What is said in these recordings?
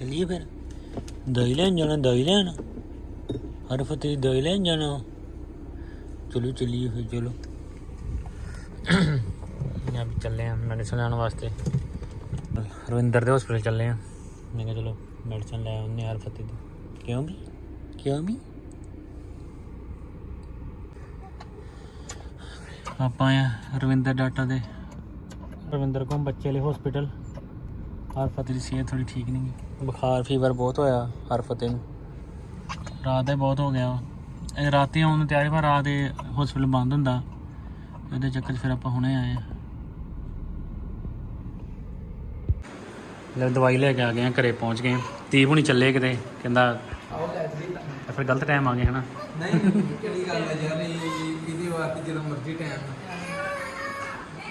ਚੱਲੀਏ ਫਿਰ। ਦਹੀਂ ਲੈਣ ਜਾਣਾ, ਦਹੀਂ ਲੈਣ। ਹਰ ਫਤੇ ਦਹੀਂ ਲੈਣ ਜਾਣਾ। ਚਲੋ ਚੱਲੀਏ ਫਿਰ, ਚਲੋ। ਮੈਂ ਵੀ ਚੱਲੇ ਆ ਮੈਡੀਸਨ ਲੈਣ ਵਾਸਤੇ। ਰਵਿੰਦਰ ਦੇ ਹਸਪੀਟਲ ਚੱਲੇ ਆ। ਮੈਂ ਕਿਹਾ ਚਲੋ ਮੈਡੀਸਨ ਲੈ ਆਉਂਦੇ ਹਰ ਫਤਿਹ ਦੀ। ਕਿਉਂ ਵੀ? ਕਿਉਂ ਵੀ? ਆਪਾਂ ਆ ਰਵਿੰਦਰ ਡਾਟਾ ਦੇ। ਰਵਿੰਦਰ ਕੋਲ ਬੱਚੇ ਲਈ ਹਸਪੀਟਲ ਹਰ ਫਤਿਹ ਦੀ ਸਿਹਤ ਥੋੜੀ ਠੀਕ ਨਹੀਂ ਬੁਖਾਰ ਫੀਵਰ ਬਹੁਤ ਹੋਇਆ ਹਰ ਫਤਿਹ ਨੂੰ। ਰਾਤ ਦਾ ਬਹੁਤ ਹੋ ਗਿਆ। ਇਹ ਰਾਤੀ ਆਉਣ ਨੂੰ ਤਿਆਰੀ ਪਰ ਰਾਤ ਦੇ ਹਸਪੀਟਲ ਬੰਦ ਹੁੰਦਾ। ਇਹਦੇ ਚੱਕਰ ਫਿਰ ਆਪਾਂ ਹੁਣੇ ਆਏ ਆ ਲੈ ਦਵਾਈ ਲੈ ਕੇ ਆ ਗਏ ਆ ਘਰੇ ਪਹੁੰਚ ਗਏ ਦੀਪ ਹੁਣੀ ਚੱਲੇ ਕਿਤੇ ਕਹਿੰਦਾ ਫਿਰ ਗਲਤ ਟਾਈਮ ਆ ਗਏ ਹਨਾ? ਨਹੀਂ ਕਿਹੜੀ ਗੱਲ ਹੈ ਯਾਰ ਇਹ- ਇਹਦੇ ਵਾਸਤੇ ਜਦੋਂ ਮਰਜ਼ੀ ਟਾਈਮ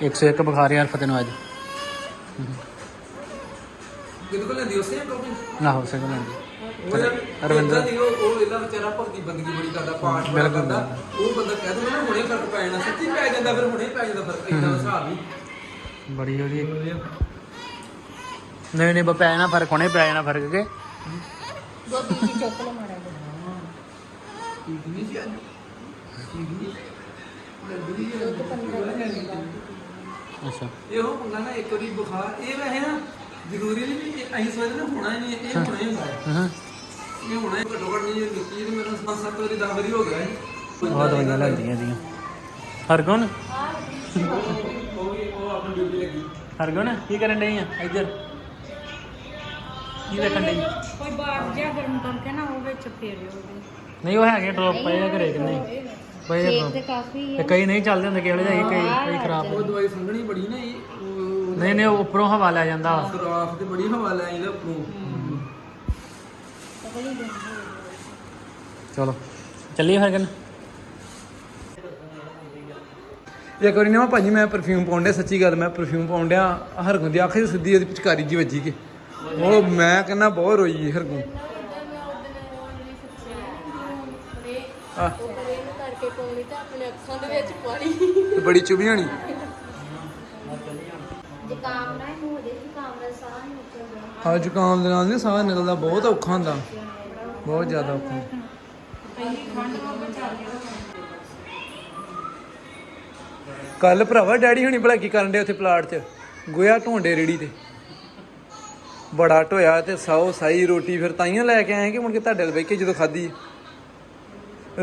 101 ਬੁਖਾਰ ਯਾਰ ਫਤਿਹ ਨੂੰ ਅੱਜ। ਕਿਹਦੇ ਕੋਲ ਲੈਂਦੀ? ਉਸੇ ਟੋਪੀ ਨਾ ਹੋ ਸਕਦਾ ਨਹੀਂ ਉਹ ਯਾਰ ਅਰਵਿੰਦਰ- ਅਰਵਿੰਦਰ ਦੀ ਉਹ ਉਹ ਇਹਦਾ ਵਿਚਾਰਾ ਭਗਤੀ ਬੰਦਗੀ ਬੜੀ ਕਰਦਾ ਪਾਠ ਬੜਾ ਬਿਲਕੁਲ। ਕਰਦਾ। ਉਹ ਬੰਦਾ ਕਹਿ ਦਿੰਦਾ ਨਾ ਹੁਣੇ ਫ਼ਰਕ ਪੈ ਜਾਣਾ ਸੱਚੀ ਪੈ ਜਾਂਦਾ ਫਿਰ ਹੁਣੇ ਪੈ ਜਾਂਦਾ ਫ਼ਰਕ ਇਦਾਂ ਦਾ ਹਿਸਾਬ ਹੀ। ਬੜੀ ਜਿਹੜੀ ਨਹੀਂ ਨਹੀਂ ਪੈ ਜਾਣਾ ਫ਼ਰਕ ਹੁਣੇ ਪੈ ਜਾਣਾ ਫ਼ਰਕ ਕੇ ਗੋਪੀ ਜੀ ਚੁੱਕ ਲਓ ਮਾੜਾ ਜਿਹਾ। ਠੀਕ ਨਹੀਂ ਸੀ ਅੱਜ? ਠੀਕ ਨਹੀਂ ਲੱਗਦੀ ਹੈ। ਦੁੱਧ ਪੰਦਰਾਂ ਦਿਨ ਦਾ ਅੱਛਾ। ਇਹੋ ਪੰਗਾ ਨਾ ਇੱਕ ਵਾਰੀ ਬੁਖਾਰ ਇਹ ਵੈਸੇ ਨਾ ਜ਼ਰੂਰੀ ਨਹੀਂ ਵੀ ਅਸੀਂ ਸੋਚਦੇ ਨਾ ਹੋਣਾ ਹੀ ਨਹੀਂ ਇਹ ਹੋਣਾ ਹੀ ਹੁੰਦਾ ਹੈ। ਹਾਂ। ਇਹ ਹੋਣਾ ਹੀ ਘੱਟੋ ਘੱਟ ਨਹੀਂ ਜੇ ਨਿੱਕੀ ਤੇ ਮੇਰਾ ਪੰਜ ਸੱਤ ਵਾਰੀ 10 ਵਾਰੀ ਹੋ ਗਿਆ ਹੈ ਬਹੁਤ ਦਵਾਈਆਂ ਲੈਂਦੀਆਂ ਦੀਆਂ ਹਰਗੁਣ? ਉਹ ਆਪਣੀ ਡਿਊਟੀ ਲੱਗੀ ਹਰਗੁਣ ਕੀ ਕਰਨ ਡਈ ਆ? ਇੱਧਰ। ਕੀ ਦੇਖਣ ਡਈ? ਕੋਈ ਬਾਹਰ ਜਿਹਾ ਗਰਮ ਕਰਕੇ ਨਾ ਉਹ ਵਿੱਚ ਫੇਰਿਓ ਉਹਦੇ ਨਹੀਂ ਉਹ ਹੈਗੇ ਡ੍ਰੌਪ ਪਏ ਆ ਘਰੇ ਕਿ ਨਹੀਂ? ਪਏ ਆ drop। ਤੇ ਕਾਫੀ ਤੇ ਹੈ ਕਈ ਨਹੀਂ ਚੱਲਦੇ ਹੁੰਦੇ ਕਿਹੜੇ ਜਿਹੇ ਕਈ ਕਈ ਖਰਾਬ ਉਹ ਦਵਾਈ ਸੰਘਣੀ ਬੜੀ ਨਾ ਇਹ ਨਹੀਂ ਨਹੀਂ ਉਹ ਉੱਪਰੋਂ ਹਵਾ ਲੈ ਜਾਂਦਾ। ਵਾ। ਸੁਰਾਖ ਤੇ ਬੜੀ ਹਵਾ ਲੈ ਇਹਦੇ ਉੱਪਰੋਂ। ਚਲੋ ਚੱਲੀਏ ਹਰਗੁਣ ਇੱਕ ਵਾਰੀ ਨਾ ਭਾਜੀ ਮੈਂ ਪਰਫਿਊਮ ਪਾਉਂਦਿਆ ਸੱਚੀ ਗੱਲ ਮੈਂ ਪਰਫਿਊਮ ਪਾਉਂਦਿਆ ਹਰਗੁਣ ਦੀ ਅੱਖ ਸਿੱਧੀ ਇਹਦੀ ਪਿਚਕਾਰੀ ਜੀ ਵੱਜੀ ਕੇ ਉਹ ਮੈਂ ਕਹਿੰਦਾ ਬਹੁਤ ਰੋਈ ਹਰਗੁਣ। ਆ ਕਰਕੇ ਕੋਲੀ ਤਾਂ ਆਪਣੇ ਅੱਖਾਂ ਦੇ ਵਿੱਚ ਪਾਣੀ। ਬੜੀ ਚੁਭੀ ਹੋਣੀ। ਜ਼ੁਕਾਮ ਨਾ ਇਹਨੂੰ ਹੋ ਜੇ ਜ਼ੁਕਾਮ ਦਾ ਸਾਹ ਨਹੀਂ ਨਿਕਲਦਾ। ਆ ਜ਼ੁਕਾਮ ਦੇ ਨਾਲ ਨੇ ਸਾਹ ਨਿਕਲਦਾ ਬਹੁਤ ਔਖਾ ਹੁੰਦਾ। ਬਹੁਤ ਜ਼ਿਆਦਾ ਔਖਾ। ਕੱਲ ਭਰਾਵਾ ਡੈਡੀ ਹੁਣੀ ਭਲਾ ਕੀ ਕਰਨ ਦੇ ਉੱਥੇ ਪਲਾਟ 'ਚ? ਗੋਇਆ ਢੋਂਡੇ ਰੇੜੀ ਤੇ। ਬੜਾ ਢੋਇਆ ਤੇ ਸਾਓ ਸਾਈ ਰੋਟੀ ਫਿਰ ਤਾਈਆਂ ਲੈ ਕੇ ਆਏ ਕਿ ਮੁੜ ਕੇ ਤੁਹਾਡੇ ਨਾਲ ਕੇ ਜਦੋਂ ਖਾਧੀ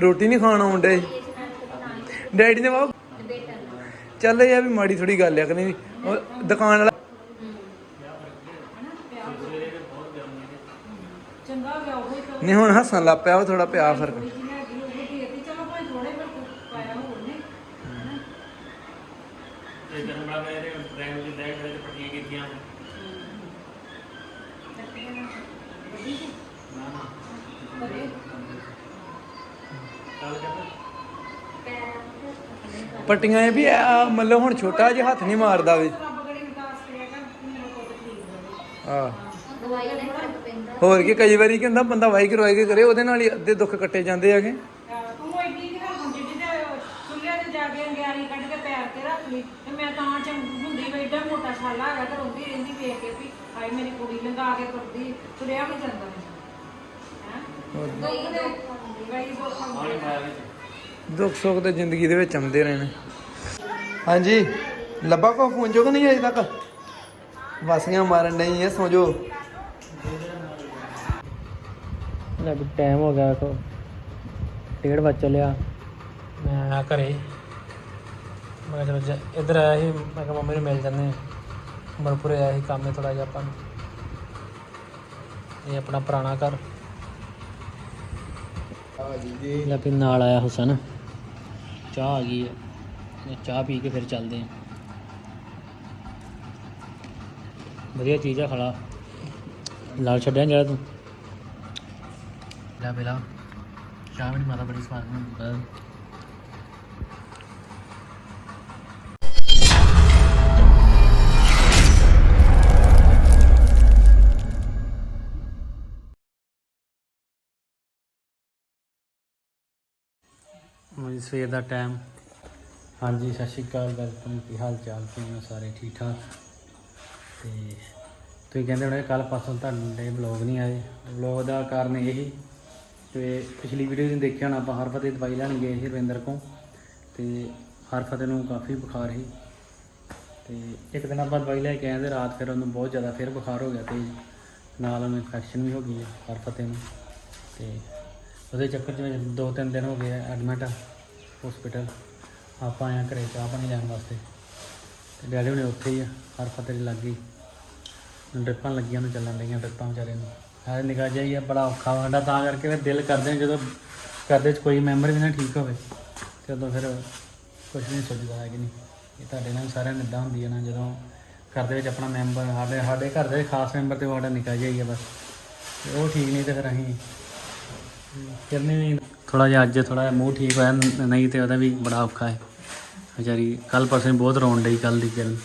ਰੋਟੀ ਨਹੀਂ ਖਾਣ ਆਉਂਦੇ ਡੈਡੀ ਨੇ ਵਾ ਚੱਲ ਇਹ ਆ ਵੀ ਮਾੜੀ ਥੋੜੀ ਗੱਲ ਆ ਕਹਿੰਦੇ ਉਹ ਦੁਕਾਨ ਵਾਲਾ। ਨਹੀਂ ਹੁਣ ਹੱਸਣ ਲੱਗ ਪਿਆ ਉਹ ਥੋੜਾ ਪਿਆ ਫ਼ਰਕ ਜਿਹਨੇ ਅੱਗੇ ਉਹ ਦੇਤੀ ਚਲੋ ਭਾਈ ਥੋੜੇ ਪਰ ਪਾਇਆ ਹੋਰ ਨੇ ਇਹ ਜਨਮ ਬੜਾ ਮੇਰੇ ਰੈਂਕ ਦੇ ਲੈ ਕੇ ਪੱਟੀਆਂ ਕੀਤੀਆਂ ਨਾ ਨਾ ਚੱਲ ਕਹਿੰਦਾ ਪੱਟੀਆਂ ਇਹ ਵੀ ਆ ਮਤਲਬ ਹੁਣ ਛੋਟਾ ਜਿਹਾ ਹੱਥ ਨਹੀਂ ਮਾਰਦਾ ਵੇ। ਆ ਹੋਰ ਕੀ ਕਈ ਵਾਰੀ ਕੀ ਹੁੰਦਾ ਬੰਦਾ ਵਾਈ ਕਰਵਾਈ ਕੇ ਕਰੇ ਉਹਦੇ ਨਾਲ ਹੀ ਅੱਧੇ ਦੁੱਖ ਕੱਟੇ ਜਾਂਦੇ ਹੈਗੇ। ਤੂੰ ਐਡੀ ਕਿ ਹਰ ਜਿੱਡੀ ਤੇ ਚੁੱਲ੍ਹੇ ਤੇ ਜਾ ਕੇ ਅੰਗਿਆਰੀ ਕੱਢ ਕੇ ਪੈਰ ਤੇ ਰੱਖ ਲਈ ਤੇ ਮੈਂ ਤਾਂ ਚ ਹੁੰਦੀ ਵੀ ਏਡਾ ਮੋਟਾ ਛਾਲਾ ਹੈਗਾ ਤੇ ਰੋਂਦੀ ਰਹਿੰਦੀ ਵੇਖ ਕੇ ਵੀ ਹਾਏ ਮੇਰੀ ਕੁੜੀ ਲੰਗਾ ਕੇ ਤੁਰਦੀ ਤੁਰਿਆ ਵੀ ਜਾਂਦਾ। ਹੈ? ਦੁੱਖ ਦੇ ਗਈ ਆਉਂਦੇ ਦੁੱਖ ਸੁੱਖ ਤੇ ਜ਼ਿੰਦਗੀ ਦੇ ਵਿੱਚ ਆਉਂਦੇ ਰਹਿਣੇ। ਹਾਂਜੀ ਲੱਭਾ ਕੋ ਫੋਨ ਚੁੱਕ ਨਹੀਂ ਅਜੇ ਤੱਕ? ਵਾਸੀਆਂ ਮਾਰਨ ਨਹੀਂ ਐ ਸੌ ਜੋ ਲੱਗ ਟਾਈਮ ਹੋ ਗਿਆ ਕੋ ਡੇਢ ਵੱਜ ਚੱਲਿਆ। ਮੈਂ ਆਇਆ ਘਰੇ। ਮੈਂ ਕਿਹਾ ਚਲੋ ਜ- ਇੱਧਰ ਆਇਆ ਸੀ ਮੈਂ ਕਿਹਾ ਮੰਮੀ ਨੂੰ ਮਿਲ ਜਾਂਦੇ ਮਰਪੁਰੇ ਆਇਆ ਸੀ ਕੰਮ ਹੈ ਥੋੜਾ ਜਿਹਾ ਆਪਾਂ ਨੂੰ। ਇਹ ਆਪਣਾ ਪੁਰਾਣਾ ਘਰ। ਲੈ ਫਿਰ ਨਾਲ ਆਇਆ ਹੁਸਨ। ਚਾਹ ਆ ਗਈ ਹੈ। ਚਾਹ ਪੀ ਕੇ ਫਿਰ ਚੱਲਦੇ ਹਾਂ। ਵਧੀਆ ਚੀਜ਼ ਆ ਖੜਾ ਲਾਲ ਛੱਡਿਆ ਜਿਹੜਾ ਤੂੰ। ਲੈ ਬੇਲਾ, ਚਾਹ ਵੀ ਮਾਤਾ, ਬੜੀ ਸਵਾਦ ਬਣਾਉਂਦਾ ਸਵੇਰ ਦਾ ਟਾਈਮ ਹਾਂਜੀ, ਸਤਿ ਸ਼੍ਰੀ ਅਕਾਲ ਵੈਲਕਮ ਕੀ ਹਾਲ ਚਾਲ? ਕਿਵੇਂ ਸਾਰੇ? ਠੀਕ ਠਾਕ? ਤੇ ਤੁਸੀਂ ਕਹਿੰਦੇ ਹੋਣੇ ਕੱਲ ਪਾਸੋਂ ਤੁਹਾਡੇ ਬਲੌਗ ਨਹੀਂ ਆਏ। ਬਲੌਗ ਦਾ ਕਾਰਨ ਇਹ ਹੀ ਤੇ ਪਿਛਲੀ ਵੀਡੀਓ ਤੁਸੀਂ ਦੇਖਿਆ ਹੋਣਾ, ਆਪਾਂ ਹਰਫਤ ਦੀ ਦਵਾਈ ਲੈਣ ਗਏ ਸੀ ਰਵਿੰਦਰ ਕੋਲ। ਤੇ ਹਰਫਤ ਨੂੰ ਕਾਫੀ ਬੁਖਾਰ ਸੀ। ਤੇ ਇੱਕ ਦਿਨ ਆਪਾਂ ਦਵਾਈ ਲੈ ਕੇ ਆਏ ਤੇ ਰਾਤ ਫਿਰ ਉਹਨੂੰ ਬਹੁਤ ਜ਼ਿਆਦਾ ਫਿਰ ਬੁਖਾਰ ਹੋ ਗਿਆ ਤੇ ਨਾਲ ਉਹਨੂੰ ਇਨਫੈਕਸ਼ਨ ਵੀ ਹੋ ਗਈ ਹੈ ਹਰਫਤ ਨੂੰ। ਤੇ ਉਹਦੇ ਚੱਕਰ 'ਚ ਦੋ ਤਿੰਨ ਦਿਨ ਹੋ ਗਏ ਐਡਮਿਟ ਹਸਪੀਟਲ ਆਪਾਂ ਆਇਆ ਘਰੇ ਚਾਹ ਪਾਣੀ ਲੈਣ ਵਾਸਤੇ। ਤੇ ਡੈਡੀ ਹੁਣੇ ਉੱਥੇ ਹੀ ਆ ਹਰਫਤ ਦੇ ਲੱਗ। ਗਈ ਡ੍ਰਿਪਾਂ ਲੱਗੀਆਂ ਨੂੰ ਚੱਲਣ ਲਈਆਂ ਡ੍ਰਿਪਾਂ ਵਿਚਾਰੇ ਨੂੰ। ਹੈ ਨਿਗਾਹ ਜਾਈ ਆ, ਬੜਾ ਔਖਾ ਵਾ ਸਾਡਾ, ਤਾਂ ਕਰਕੇ ਫਿਰ ਦਿਲ ਕਰਦੇ ਆ ਜਦੋਂ ਕਰਦੇ ਚ ਕੋਈ ਮੈਂਬਰ ਵੀ ਨਾ ਠੀਕ ਹੋਵੇ। ਤੇ ਉਦੋਂ ਫਿਰ ਕੁਝ ਨਹੀਂ ਸੋਚਦਾ ਹੈ ਕਿ ਨਹੀਂ। ਇਹ ਤੁਹਾਡੇ ਨਾਲ ਸਾਰਿਆਂ ਨੂੰ ਇਦਾਂ ਹੁੰਦੀ ਹੈ ਨਾ, ਜਦੋਂ ਘਰ ਦੇ ਵਿੱਚ ਆਪਣਾ ਮੈਂਬਰ, ਸਾਡੇ ਸਾਡੇ ਘਰ ਦੇ ਖਾਸ ਮੈਂਬਰ ਤੇ ਉਹ ਸਾਡਾ ਨਿਕਾ ਜਾਈ ਆ ਬਸ। ਤੇ ਉਹ ਠੀਕ ਨਹੀਂ ਤੇ ਫਿਰ ਅਸੀਂ ਕਿਰਨੇ ਵੀ ਥੋੜਾ ਜਿਹਾ ਅੱਜ ਥੋੜਾ ਜਿਹਾ ਮੂੰਹ ਠੀਕ ਹੋਇਆ, ਨਹੀਂ ਤੇ ਉਹਦਾ ਵੀ ਬੜਾ ਔਖਾ ਹੈ। ਵਿਚਾਰੀ ਕੱਲ ਪਰਸੋਂ ਬਹੁਤ ਰੋਣ ਡਈ ਕੱਲ ਦੀ ਕਿਰਨ।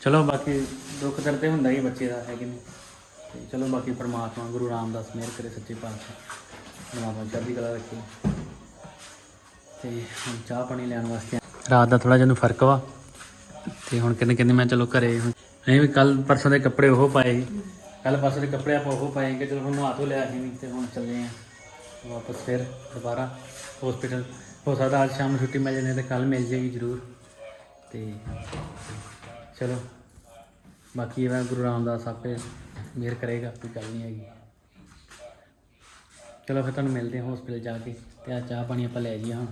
ਚਲੋ ਬਾਕੀ ਦੁੱਖ ਦਰਦ ਤੇ ਹੁੰਦਾ ਹੀ ਬੱਚੇ ਦਾ, ਹੈ ਕਿ ਨਹੀਂ? ਤੇ ਚਲੋ ਬਾਕੀ ਪਰਮਾਤਮਾ, ਗੁਰੂ ਰਾਮਦਾਸ ਮਿਹਰ ਕਰੇ ਸੱਚੇ ਪਾਤਸ਼ਾਹ। ਪਰਮਾਤਮਾ ਚੜ੍ਹਦੀ ਕਲਾ ਰੱਖੇ। ਤੇ ਹੁਣ ਚਾਹ ਪਾਣੀ ਲੈਣ ਵਾਸਤੇ ਰਾਤ ਦਾ ਥੋੜਾ ਜਿਹਾ ਨੂੰ ਫ਼ਰਕ ਵਾ। ਤੇ ਹੁਣ ਕਹਿੰਦੇ ਕਹਿੰਦੇ ਮੈਂ ਚਲੋ ਘਰੇ ਹੁਣ ਅਸੀਂ ਵੀ ਕੱਲ ਪਰਸੋਂ ਦੇ ਕੱਪੜੇ ਉਹ ਪਾਏ ਕੱਲ ਪਰਸੋਂ ਦੇ ਕੱਪੜੇ ਆਪਾਂ ਉਹ ਪਾਏ ਕਿ ਚਲੋ ਹੁਣ ਨਹਾ ਧੋ ਲਿਆ ਸੀ ਵੀ ਤੇ ਹੁਣ ਚੱਲੇ ਆ। ਵਾਪਸ ਫਿਰ ਦੁਬਾਰਾ ਹਸਪੀਟਲ ਹੋ ਸਕਦਾ ਅੱਜ ਸ਼ਾਮ ਨੂੰ ਛੁੱਟੀ ਮਿਲ ਜਾਣੀ ਤੇ ਕੱਲ ਮਿਲ ਜਾਏਗੀ ਜ਼ਰੂਰ। ਤੇ ਚਲੋ, ਬਾਕੀ ਇਹ ਗੁਰੂ ਰਾਮਦਾਸ ਆਪੇ ਮਿਹਰ ਕਰੇਗਾ, ਕੋਈ ਗੱਲ ਨਹੀਂ ਹੈਗੀ। ਚਲੋ ਫਿਰ ਤੁਹਾਨੂੰ ਮਿਲਦੇ ਹਾਂ ਹਸਪੀਟਲ ਜਾ ਕੇ ਤੇ ਆ ਚਾਹ ਪਾਣੀ ਆਪਾਂ ਲੈ ਜੀ ਹਾਂ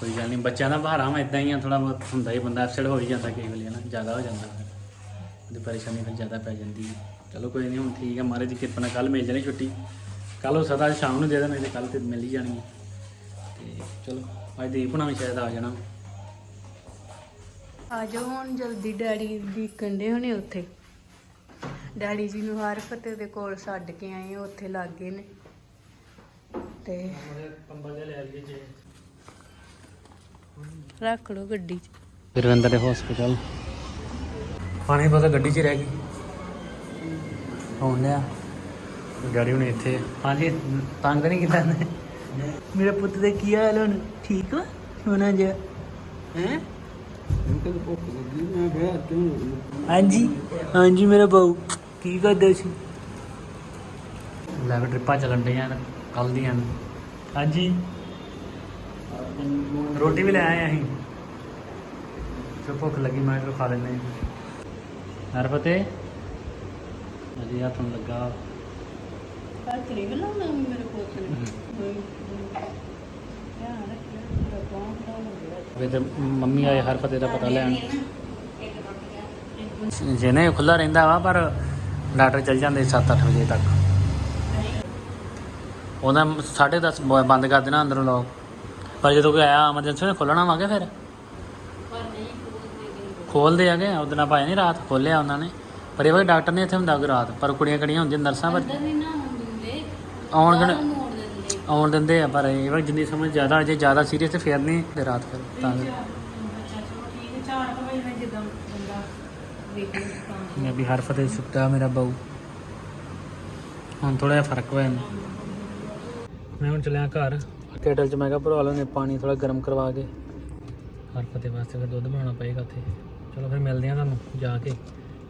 ਕੋਈ ਗੱਲ ਨਹੀਂ, ਬੱਚਿਆਂ ਦਾ ਬਹਾਰਾ ਵਾ ਇਦਾਂ ਹੀ ਆ ਥੋੜਾ ਬਹੁਤ ਹੁੰਦਾ ਹੀ ਬੰਦਾ ਐਕਸਡ ਹੋ ਹੀ ਜਾਂਦਾ ਕਈ ਵੇਲੇ ਨਾ, ਜ਼ਿਆਦਾ ਹੋ ਜਾਂਦਾ। ਫਿਰ ਉਹਦੀ ਪਰੇਸ਼ਾਨੀ ਫਿਰ ਜ਼ਿਆਦਾ ਪੈ ਜਾਂਦੀ ਹੈ। ਚਲੋ ਕੋਈ ਨਹੀਂ, ਹੁਣ ਠੀਕ ਹੈ, ਮਹਾਰਾਜ ਦੀ ਕਿਰਪਾ ਨਾਲ ਕੱਲ ਮਿਲ ਜਾਣੀ ਛੁੱਟੀ। ਕੱਲ ਹੋ ਸਕਦਾ ਅੱਜ ਸ਼ਾਮ ਨੂੰ ਦੇ ਦੇਣ ਤੇ ਕੱਲ ਤੇ ਮਿਲ ਹੀ ਜਾਣੀ ਹੈ ਤੇ ਚਲੋ ਅੱਜ ਦੀਪ ਹੁਣਾਂ ਵੀ ਸ਼ਾਇਦ ਆ ਜਾਣਾ। ਆ ਜਾਓ ਹੁਣ ਜਲਦੀ ਡੈਡੀ ਦੀ ਕੰਡੇ ਹੋਣੇ ਉੱਥੇ। ਡੈਡੀ ਜੀ ਨੂੰ ਹਰ ਫਤੇ ਦੇ ਕੋਲ ਛੱਡ ਕੇ ਆਏ ਆ, ਉੱਥੇ ਲੱਗੇ ਨੇ। ਤੇ ਕੰਬਲ ਦੇ ਲੈ ਲਈਏ ਜੇ ਰੱਖ ਲਓ ਗੱਡੀ 'ਚ। ਰਵਿੰਦਰ ਦੇ ਹਸਪੀਟਲ ਪਾਣੀ ਬਸ ਗੱਡੀ 'ਚ ਹੀ ਰਹਿ ਗਈ। ਆਉਣ ਲਿਆ? ਗਾੜੀ ਹੁਣ ਇੱਥੇ। ਹਾਂਜੀ ਤੰਗ ਨਹੀਂ ਕੀਤਾ ਨੇ ਮੇਰੇ ਪੁੱਤ ਦੇ ਕੀ ਹਾਲ ਹੁਣ? ਠੀਕ ਆ ਸੋਨਾ ਜਿਹਾ? ਹੈ? ਹਾਂਜੀ ਹਾਂਜੀ ਮੇਰਾ ਬਾਊ। ਕੀ ਕਰਦਾ ਸੀ? ਲੈ ਵੀ ਟ੍ਰਿਪਾਂ ਚੱਲਣ ਡਈਆਂ ਕੱਲ ਦੀਆਂ। ਹਾਂਜੀ। ਰੋਟੀ ਵੀ ਲੈ ਆਏ ਅਸੀਂ। ਜੋ ਭੁੱਖ ਲੱਗੀ ਮੈਂ ਖਾ ਲੈਂਦੇ ਹਾਂ। ਹਰਫਤੇ ਅਜੀ ਆ ਤੁਹਾਨੂੰ ਲੱਗਾ। ਹੱਥ ਨਹੀਂ। ਲਾਉਣਾ ਮੇਰੇ ਪੁੱਤ ਦਾ ਵੇ ਤੇ ਮੰਮੀ ਆਏ ਹਰਫਤੇ ਦਾ ਪਤਾ ਲੈਣ। ਜਿਹਨੇ ਖੁੱਲਾ ਰਹਿੰਦਾ ਵਾ ਪਰ ਡਾਕਟਰ ਚੱਲ ਜਾਂਦੇ 7-8 ਵਜੇ ਤੱਕ। ਉਹਦਾ 10:30 ਬੰਦ ਕਰ ਦੇਣਾ ਅੰਦਰੋਂ ਲੋਕ ਪਰ ਜਦੋਂ ਕੋਈ ਆਇਆ ਐਮਰਜੈਂਸੀ ਨੇ ਖੋਲਣਾ ਵਾਂਗੇ ਫਿਰ? ਖੋਲਦੇ ਆਗੇ ਉਹਦਾਂ ਪਾਇਆ ਨਹੀਂ ਰਾਤ? ਖੋਲਿਆ ਉਹਨਾਂ ਨੇ। ਪਰ ਇਹ ਵਾਰ ਡਾਕਟਰ ਨੇ ਇੱਥੇ ਹੁੰਦਾ ਰਾਤ ਪਰ ਕੁੜੀਆਂ ਕੜੀਆਂ ਹੁੰਦੀਆਂ ਨਰਸਾਂ ਪਰ। ਆਉਣ ਗਣ ਆਉਣ ਦਿੰਦੇ ਆ ਪਰ ਇਹ ਵਾਰ ਜਿੰਨੀ ਸਮਝ ਜ਼ਿਆਦਾ ਜੇ ਜ਼ਿਆਦਾ ਸੀਰੀਅਸ ਤੇ ਫੇਰ ਨਹੀਂ ਤੇ ਰਾਤ ਫਿਰ ਤਾਂ ਕਰਕੇ। ਬੱਚਾ ਚਲੋ ਠੀਕ ਹੈ 4 ਵਜੇ ਨਾਲ ਜਿੱਦਾਂ ਬੰਦਾ ਵੇਖੇ ਤਾਂ ਮੈਂ ਵੀ ਹਰ ਫਤਿਹ ਸੁੱਤਾ ਮੇਰਾ ਬਾਊ। ਹੁਣ ਥੋੜਾ ਜਿਹਾ ਫ਼ਰਕ ਹੋਇਆ ਮੈਂ ਹੁਣ ਚੱਲਿਆ ਘਰ। ਕੇਟਲ ਚ ਮੈਂ ਕਿਹਾ ਭਰਵਾ ਲੈਣੇ ਪਾਣੀ ਥੋੜਾ ਗਰਮ ਕਰਵਾ ਕੇ। ਹਰ ਫਤਿਹ ਵਾਸਤੇ ਫਿਰ ਦੁੱਧ ਬਣਾਉਣਾ ਪਏਗਾ ਉੱਥੇ। ਚਲੋ ਫਿਰ ਮਿਲਦੇ ਆ ਤੁਹਾਨੂੰ ਜਾ ਕੇ।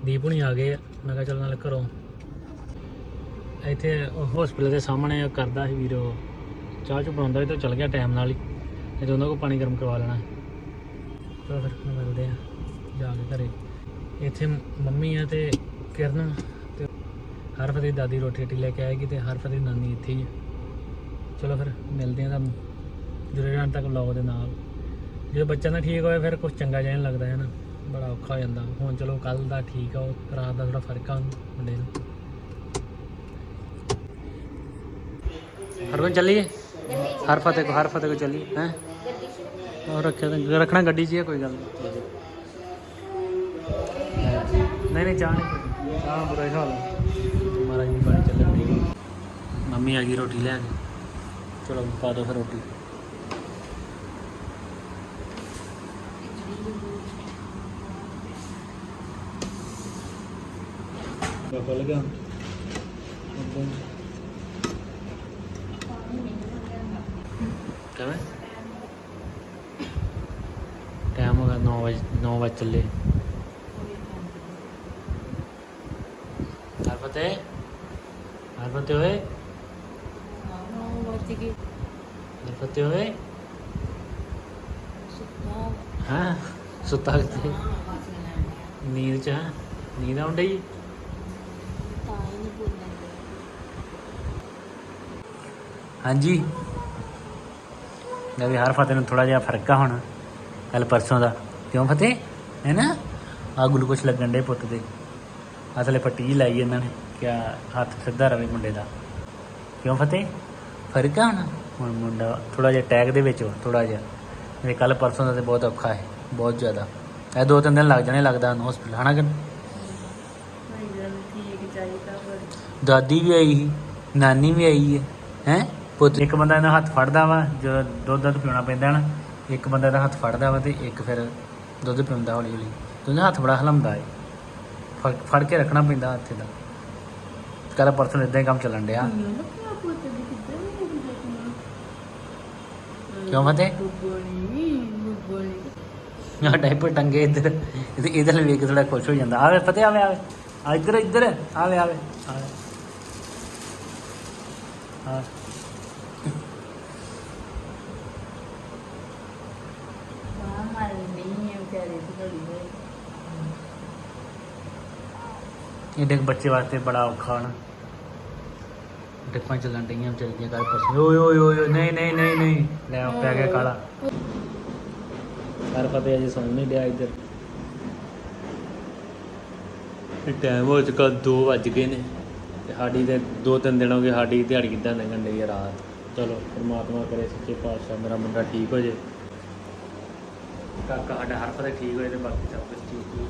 ਦੀਪ ਹੁਣੀ ਆ ਗਏ ਮੈਂ ਕਿਹਾ ਚੱਲ ਨਾਲ ਘਰੋਂ ਇੱਥੇ ਹਸਪੀਟਲ ਦੇ ਸਾਹਮਣੇ ਉਹ ਕਰਦਾ ਸੀ ਵੀਰੋ ਚਾਹ ਚੁ ਬਣਾਉਂਦਾ ਸੀ ਤੇ ਉਹ ਚੱਲ ਗਿਆ ਟਾਈਮ ਨਾਲ ਹੀ। ਤੇ ਉਹਨਾਂ ਕੋਲ ਪਾਣੀ ਗਰਮ ਕਰਵਾ ਲੈਣਾ। ਚਲੋ ਫਿਰ ਮਿਲਦੇ ਆ, ਜਾ ਕੇ ਘਰੇ। ਇੱਥੇ ਮੰਮੀ ਆ ਤੇ ਕਿਰਨ ਤੇ ਹਰਫਤ ਦੀ ਦਾਦੀ ਰੋਟੀ ਰੋਟੀ ਲੈ ਕੇ ਆਏਗੀ ਤੇ ਹਰਫਤ ਦੀ ਨਾਨੀ ਇੱਥੇ ਹੀ ਆ। ਚਲੋ ਫਿਰ ਮਿਲਦੇ ਆ ਤੁਹਾਨੂੰ ਜੁੜੇ ਰਹਿਣ ਤੱਕ ਵਲੌਗ ਦੇ ਨਾਲ। ਜਦੋਂ ਬੱਚਾ ਨਾ ਠੀਕ ਹੋਇਆ ਫਿਰ ਕੁਝ ਚੰਗਾ ਜਿਹਾ ਨਹੀਂ ਲੱਗਦਾ, ਹੈ ਨਾ? ਬੜਾ ਔਖਾ ਹੋ ਜਾਂਦਾ। ਹੁਣ ਚਲੋ ਕੱਲ ਦਾ ਠੀਕ ਆ, ਉਹ ਰਾਤ ਦਾ ਥੋੜਾ ਫ਼ਰਕ ਆ ਮੁੰਡੇ ਨੂੰ। ਹਰਵਨ ਚੱਲੀਏ ਹਰ ਫਤਿਹ ਕੋ ਹਰ ਫਤਿਹ ਕੋ ਚੱਲੀਏ ਹੈ ਉਹ ਰੱਖਿਆ ਤਾਂ- ਰੱਖਣਾ ਗੱਡੀ 'ਚ ਹੀ ਆ ਕੋਈ ਗੱਲ ਨਹੀਂ ਨਹੀਂ ਨਹੀਂ ਚਾਹ ਨਹੀਂ ਚਾਹ ਬੁਰਾ ਹੀ ਹਾਲ ਹੈ ਮਹਾਰਾਜ ਦੀ ਬਾਣੀ ਚੱਲਣ ਦੀ ਮੰਮੀ ਆ ਗਈ ਰੋਟੀ ਲੈ ਕੇ ਚਲੋ ਪਾ ਦੋ ਫਿਰ ਰੋਟੀ ਖੁੱਲ ਗਿਆ ਕਿਵੇਂ ਟਾਈਮ 9 ਵਜੇ 9 ਵਜੇ ਚੱਲੇ। ਫਤਿਹ ਹਰ ਹੋਏ? ਆਹ ਹੋਏ? ਹਾਂ, ਸੁੱਤਾ ਕਿੱਥੇ? ਨੀਂਦ ਚ ਹਾਂ? ਨੀਂਦ ਆਉਣ ਡਈ? ਹਾਂਜੀ। ਮੈਂ ਹਰ ਫਤਿਹ ਨੂੰ ਥੋੜਾ ਜਿਹਾ ਫ਼ਰਕ ਆ ਹੁਣ। ਕੱਲ ਪਰਸੋਂ ਦਾ। ਕਿਉਂ ਫਤਿਹ? ਹੈ ਨਾ? ਆ ਗਲੂਕੋਸ਼ ਲੱਗਣ ਡੇ ਪੁੱਤ ਦੇ। ਅਸਲੇ ਪੱਟੀ ਜਿਹੀ ਲਾਈ ਇਹਨਾਂ ਨੇ ਕਿਆ ਹੱਥ ਸਿੱਧਾ ਰਵੇ ਮੁੰਡੇ ਦਾ। ਕਿਉਂ ਫਤਿਹ? ਫ਼ਰਕ ਆ ਹੁਣ? ਹੁਣ ਮੁੰਡਾ ਥੋੜਾ ਜਿਹਾ ਟੈਗ ਦੇ ਵਿੱਚ ਥੋੜਾ ਜਿਹਾ। ਮੇਰੇ ਕੱਲ ਪਰਸੋਂ ਦਾ ਤੇ ਬਹੁਤ ਔਖਾ ਹੈ, ਬਹੁਤ ਜ਼ਿਆਦਾ। ਇਹ ਦੋ ਤਿੰਨ ਦਿਨ ਲੱਗ ਜਾਣੇ ਲੱਗਦਾ ਉਹਨੂੰ ਹਸਪੀਟਲ ਹਨਾ ਕਿ ਦਾਦੀ ਵੀ ਆਈ ਸੀ, ਨਾਨੀ ਵੀ ਆਈ ਹੈ ਹੈ? ਪੁੱਤ, ਇੱਕ ਬੰਦਾ ਇਹਦਾ ਹੱਥ ਫੜਦਾ ਵਾ, ਜਦੋਂ ਦੁੱਧ ਦੁੱਧ ਪਿਉਣਾ ਪੈਂਦਾ ਨਾ ਇੱਕ ਬੰਦਾ ਇਹਦਾ ਹੱਥ ਫੜਦਾ ਵਾ ਤੇ ਇੱਕ ਫਿਰ ਦੁੱਧ ਪਿਉਂਦਾ ਹੌਲੀ ਹੌਲੀ। ਤੇ ਉਹਦਾ ਹੱਥ ਬੜਾ ਹਲਮਦਾ ਹੈ ਫੜ ਫੜ ਕੇ ਰੱਖਣਾ ਪੈਂਦਾ ਹੱਥ ਦਾ ਕੱਲ ਪਰਸੋਂ ਇਦਾਂ ਹੀ ਕੰਮ ਚੱਲਣ ਡਿਆ। ਕਿਉਂ ਬੁੱਬਣੀ ਆ ਡਾਈਪਰ ਟੰਗੇ ਇੱਧਰ। ਇਹਦੇ ਇਧਰ ਵੇਖ ਥੋੜਾ ਖੁਸ਼ ਹੋ ਜਾਂਦਾ। ਆਵੇ ਫਤਿਹ ਆਵੇ ਆਵੇ। ਆ ਇੱਧਰ ਇੱਧਰ। ਆਵੇ ਆਵੇ ਆਵੇ। ਆ ਮਾਂ ਮਰ ਨਹੀਂ ਹੈ ਵਿਚਾਰੇ ਦੀ ਬੱਚੇ ਵਾਸਤੇ ਬੜਾ ਔਖਾ ਹਣਾ ਡਿੱਪਾਂ ਚੱਲਣ ਡਈਆਂ ਵਿਚਾਰੀਆਂ ਕਰ ਪਸ ਓਏ ਓਏ ਓਏ ਨਹੀਂ ਨਹੀਂ ਨਹੀਂ ਨਹੀਂ। ਲੈ ਪੈ ਗਿਆ ਕਾਲਾ। ਕਰ ਫਤੇ ਅਜੇ ਸੌਂ ਨਹੀਂ ਡਿਆ ਇੱਧਰ। ਇਹ ਟਾਈਮ ਹੋ ਚੁੱਕਾ 2 ਵੱਜ ਗਏ ਨੇ। ਤੇ ਸਾਡੀ ਤੇ ਦੋ ਤਿੰਨ ਦਿਨ ਹੋ ਗਏ, ਸਾਡੀ ਦਿਹਾੜੀ ਕਿੱਦਾਂ ਲੰਘਣ ਡਈ ਆ ਰਾਤ। ਚਲੋ, ਪਰਮਾਤਮਾ ਕਰੇ, ਸੱਚੇ ਪਾਤਸ਼ਾਹ, ਮੇਰਾ ਮੁੰਡਾ ਠੀਕ ਹੋ ਜੇ। ਕਾਕਾ ਸਾਡਾ ਹਰ ਫਤੇ ਠੀਕ ਹੋਏ ਤੇ ਬਾਕੀ ਸਭ ਕੁਝ ਠੀਕ ਹੀ